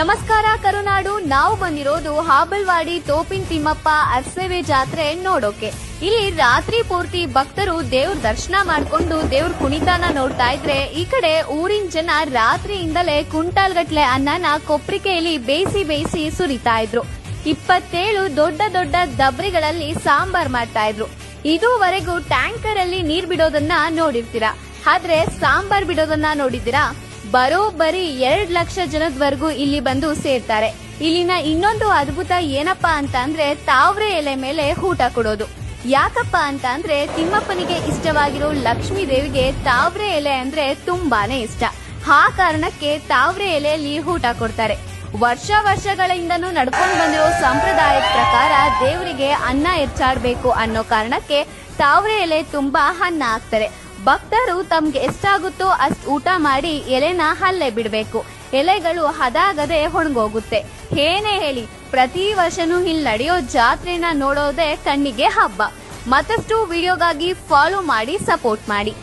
ನಮಸ್ಕಾರ, ಕರುನಾಡು. ನಾವು ಬಂದಿರೋದು ಹಾಬಲ್ವಾಡಿ ತೋಪಿನ್ ತಿಮ್ಮಪ್ಪ ಅರ್ಸೇವೆ ಜಾತ್ರೆ ನೋಡೋಕೆ. ಇಲ್ಲಿ ರಾತ್ರಿ ಪೂರ್ತಿ ಭಕ್ತರು ದೇವ್ರ ದರ್ಶನ ಮಾಡ್ಕೊಂಡು ದೇವ್ರ ಕುಣಿತಾನ ನೋಡ್ತಾ ಇದ್ರೆ ಈ ಕಡೆ ಊರಿನ ಜನ ರಾತ್ರಿಯಿಂದಲೇ ಕುಂಟಾಲ್ ಗಟ್ಲೆ ಅನ್ನನ ಕೊಪ್ರಿಕೆಯಲ್ಲಿ ಬೇಯಿಸಿ ಬೇಯಿಸಿ ಸುರಿತಾ ಇದ್ರು. ಇಪ್ಪತ್ತೇಳು ದೊಡ್ಡ ದೊಡ್ಡ ದಬ್ರಿಗಳಲ್ಲಿ ಸಾಂಬಾರ್ ಮಾಡ್ತಾ ಇದ್ರು. ಇದುವರೆಗೂ ಟ್ಯಾಂಕರ್ ಅಲ್ಲಿ ನೀರ್ ಬಿಡೋದನ್ನ ನೋಡಿರ್ತೀರಾ. ಆದ್ರೆ ಸಾಂಬಾರ್ ಬಿಡೋದನ್ನ ನೋಡಿದ್ದೀರಾ? ಬರೋಬ್ಬರಿ ಎರಡ್ ಲಕ್ಷ ಜನದವರೆಗೂ ಇಲ್ಲಿ ಬಂದು ಸೇರ್ತಾರೆ. ಇಲ್ಲಿನ ಇನ್ನೊಂದು ಅದ್ಭುತ ಏನಪ್ಪಾ ಅಂತ ಅಂದ್ರೆ ತಾವ್ರೆ ಎಲೆ ಮೇಲೆ ಊಟ ಕೊಡೋದು. ಯಾಕಪ್ಪ ಅಂತ ಅಂದ್ರೆ ತಿಮ್ಮಪ್ಪನಿಗೆ ಇಷ್ಟವಾಗಿರೋ ಲಕ್ಷ್ಮೀ ದೇವಿಗೆ ತಾವ್ರೆ ಎಲೆ ಅಂದ್ರೆ ತುಂಬಾನೇ ಇಷ್ಟ. ಆ ಕಾರಣಕ್ಕೆ ತಾವ್ರೆ ಎಲೆಯಲ್ಲಿ ಊಟ ಕೊಡ್ತಾರೆ. ವರ್ಷ ವರ್ಷಗಳಿಂದನೂ ನಡ್ಕೊಂಡು ಬಂದಿರೋ ಸಂಪ್ರದಾಯದ ಪ್ರಕಾರ ದೇವರಿಗೆ ಅನ್ನ ಹೆಚ್ಚಾಡ್ಬೇಕು ಅನ್ನೋ ಕಾರಣಕ್ಕೆ ತಾವ್ರೆ ಎಲೆ ತುಂಬಾ ಅನ್ನ ಹಾಕ್ತಾರೆ. ಭಕ್ತರು ತಮ್ಗೆ ಎಷ್ಟಾಗುತ್ತೋ ಅಷ್ಟು ಊಟ ಮಾಡಿ ಎಲೆನ ಹಲ್ಲೆ ಬಿಡಬೇಕು. ಎಲೆಗಳು ಹದಾಗದೆ ಒಣಗೋಗುತ್ತೆ. ಏನೇ ಹೇಳಿ, ಪ್ರತಿ ವರ್ಷನೂ ಇಲ್ಲಿ ನಡೆಯೋ ಜಾತ್ರೆನ ನೋಡೋದೇ ಕಣ್ಣಿಗೆ ಹಬ್ಬ. ಮತ್ತಷ್ಟು ವಿಡಿಯೋಗಾಗಿ ಫಾಲೋ ಮಾಡಿ ಸಪೋರ್ಟ್ ಮಾಡಿ.